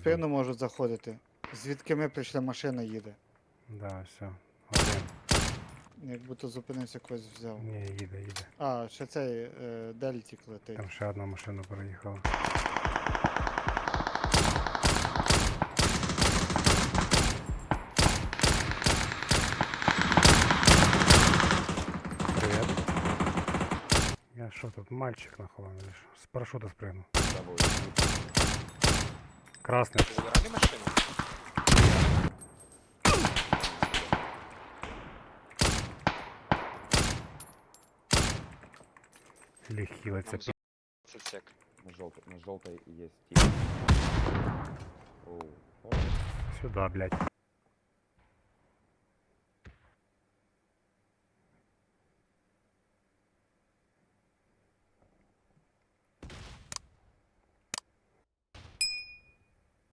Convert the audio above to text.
спину можуть заходити. Звідки ми прийшли, машина їде. Да, все. Один. Як будто зупинився когось взяв. Ні, їде, їде. А, ще цей е, дельтік летить. Там ще одна машина проїхала. Привет. Я що тут, мальчик нахований лиш. З парашута спрыгнув. Красний. Забирали машину? Ліхілиться. Там за 20 сек. На желтой, на желтой есть. Оу. Сюда, блядь.